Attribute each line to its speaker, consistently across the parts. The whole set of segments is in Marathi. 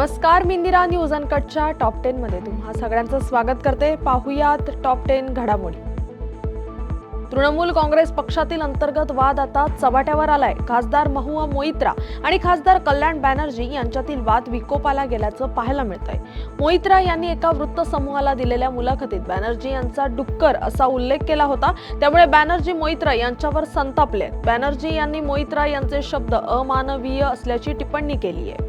Speaker 1: नमस्कार मी इंदिरा न्यूज अनकटच्या टॉप टेन मध्ये तुम्हा सगळ्यांचं स्वागत करते पाहुयात टॉप टेन घडामोडी तृणमूल काँग्रेस पक्षातील अंतर्गत वाद आता चव्हाट्यावर आलाय खासदार महुआ मोइत्रा आणि खासदार कल्याण बॅनर्जी यांच्यातील वाद विकोपाला गेल्याचं पाहायला आहे मोइत्रा यांनी एका वृत्तसमूहाला दिलेल्या मुलाखतीत बॅनर्जी यांचा डुक्कर असा उल्लेख केला होता त्यामुळे बॅनर्जी मोइत्रा यांच्यावर संतापले बॅनर्जी यांनी मोइत्रा यांचे शब्द अमानवीय असल्याची टिप्पणी केली आहे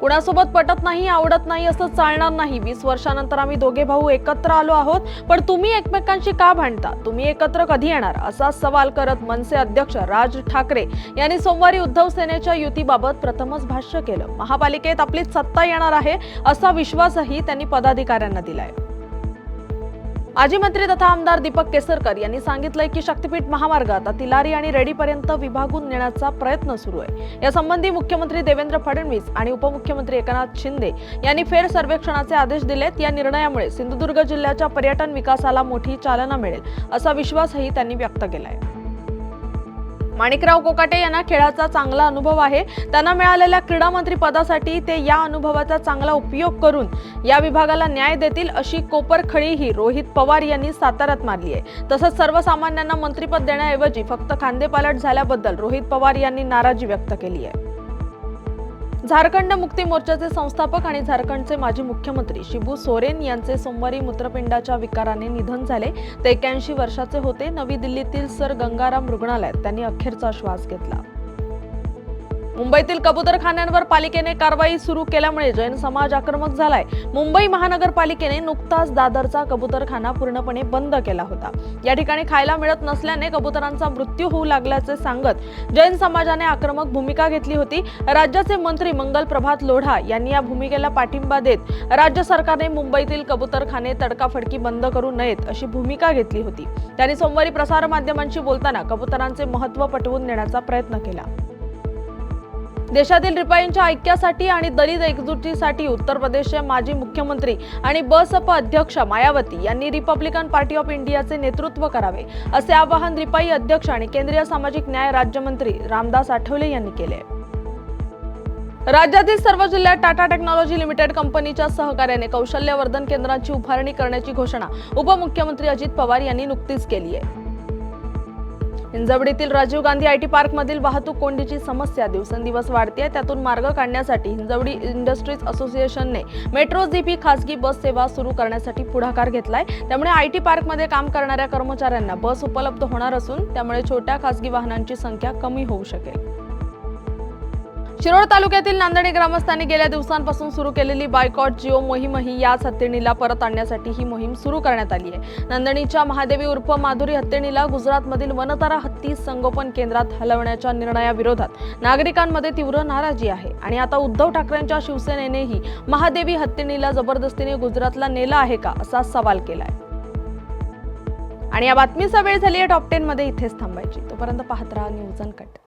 Speaker 1: कुणासोबत पटत नाही आवडत नाही असं चालणार नाही वीस वर्षानंतर आम्ही दोघे भाऊ एकत्र आलो आहोत पण तुम्ही एकमेकांशी का भांडता तुम्ही एकत्र कधी येणार असा सवाल करत मनसे अध्यक्ष राज ठाकरे यांनी सोमवारी उद्धव सेनेच्या युतीबाबत प्रथमच भाष्य केलं महापालिकेत आपली सत्ता येणार आहे असा विश्वासही त्यांनी पदाधिकाऱ्यांना दिलाय माजी मंत्री तथा आमदार दीपक केसरकर यांनी सांगितलंय की शक्तीपीठ महामार्ग आता तिलारी आणि रेडीपर्यंत विभागून नेण्याचा प्रयत्न सुरू आहे यासंबंधी मुख्यमंत्री देवेंद्र फडणवीस आणि उपमुख्यमंत्री एकनाथ शिंदे यांनी फेर सर्वेक्षणाचे आदेश दिलेत या निर्णयामुळे सिंधुदुर्ग जिल्ह्याच्या पर्यटन विकासाला मोठी चालना मिळेल असा विश्वासही त्यांनी व्यक्त केला आहे माणिकराव कोकाटे यांना खेळाचा चांगला अनुभव आहे त्यांना मिळालेल्या क्रीडा मंत्री पदासाठी ते या अनुभवाचा चांगला उपयोग करून या विभागाला न्याय देतील अशी कोपरखळीही रोहित पवार यांनी साताऱ्यात मारली आहे तसंच सर्वसामान्यांना मंत्रीपद देण्याऐवजी फक्त खांदेपालट झाल्याबद्दल रोहित पवार यांनी नाराजी व्यक्त केली आहे झारखंड मुक्ती मोर्चाचे संस्थापक आणि झारखंडचे माजी मुख्यमंत्री शिबू सोरेन यांचे सोमवारी मूत्रपिंडाच्या विकाराने निधन झाले ते एक्क्याऐंशी वर्षाचे होते नवी दिल्लीतील सर गंगाराम रुग्णालयात त्यांनी अखेरचा श्वास घेतला मुंबईतील कबुतरखान्यांवर पालिकेने कारवाई सुरू केल्यामुळे जैन समाज आक्रमक झालाय मुंबई महानगरपालिकेने नुकताच दादरचा कबुतरखाना पूर्णपणे बंद केला होता या ठिकाणी खायला मिळत नसल्याने कबुतरांचा मृत्यू होऊ लागल्याचे सांगत जैन समाजाने आक्रमक भूमिका घेतली होती राज्याचे मंत्री मंगल प्रभात लोढा यांनी या भूमिकेला पाठिंबा देत राज्य सरकारने मुंबईतील कबुतरखाने तडकाफडकी बंद करू नयेत अशी भूमिका घेतली होती त्यांनी सोमवारी प्रसारमाध्यमांशी बोलताना कबुतरांचे महत्व पटवून देण्याचा प्रयत्न केला देशातील रिपाईंच्या ऐक्यासाठी आणि दलित एकजुटीसाठी उत्तर प्रदेशचे माजी मुख्यमंत्री आणि बसप अध्यक्ष मायावती यांनी रिपब्लिकन पार्टी ऑफ इंडियाचे नेतृत्व करावे असे आवाहन रिपाई अध्यक्ष आणि केंद्रीय सामाजिक न्याय राज्यमंत्री रामदास आठवले यांनी केले राज्यातील सर्व जिल्ह्यात टाटा टेक्नॉलॉजी लिमिटेड कंपनीच्या सहकार्याने कौशल्यवर्धन केंद्रांची उभारणी करण्याची घोषणा उपमुख्यमंत्री अजित पवार यांनी नुकतीच केली आहे हिंजवडीतील राजीव गांधी आय टी पार्कमधील वाहतूक कोंडीची समस्या दिवसेंदिवस वाढते त्यातून मार्ग काढण्यासाठी हिंजवडी इंडस्ट्रीज असोसिएशनने मेट्रो जीपी खासगी बस सेवा सुरू करण्यासाठी पुढाकार घेतलाय त्यामुळे आय टी पार्कमध्ये काम करणाऱ्या कर्मचाऱ्यांना बस उपलब्ध होणार असून त्यामुळे छोट्या खासगी वाहनांची संख्या कमी होऊ शकेल शिरोळ तालुक्यातील नांदणी ग्रामस्थांनी गेल्या दिवसांपासून सुरू केलेली बायकॉट जिओ मोहीम ही याच हत्तीणीला परत आणण्यासाठी ही मोहीम सुरू करण्यात आली आहे नांदणीच्या महादेवी उर्फ माधुरी हत्तीणीला गुजरातमधील वनतारा हत्ती संगोपन केंद्रात हलवण्याच्या निर्णयाविरोधात नागरिकांमध्ये तीव्र नाराजी आहे आणि आता उद्धव ठाकरेंच्या शिवसेनेनेही महादेवी हत्तीणीला जबरदस्तीने गुजरातला नेला आहे का असा सवाल केलाय आणि या बातमीचा वेळ झाली आहे टॉप टेन मध्ये इथेच थांबायची तोपर्यंत पाहत राहा न्यूज अन कट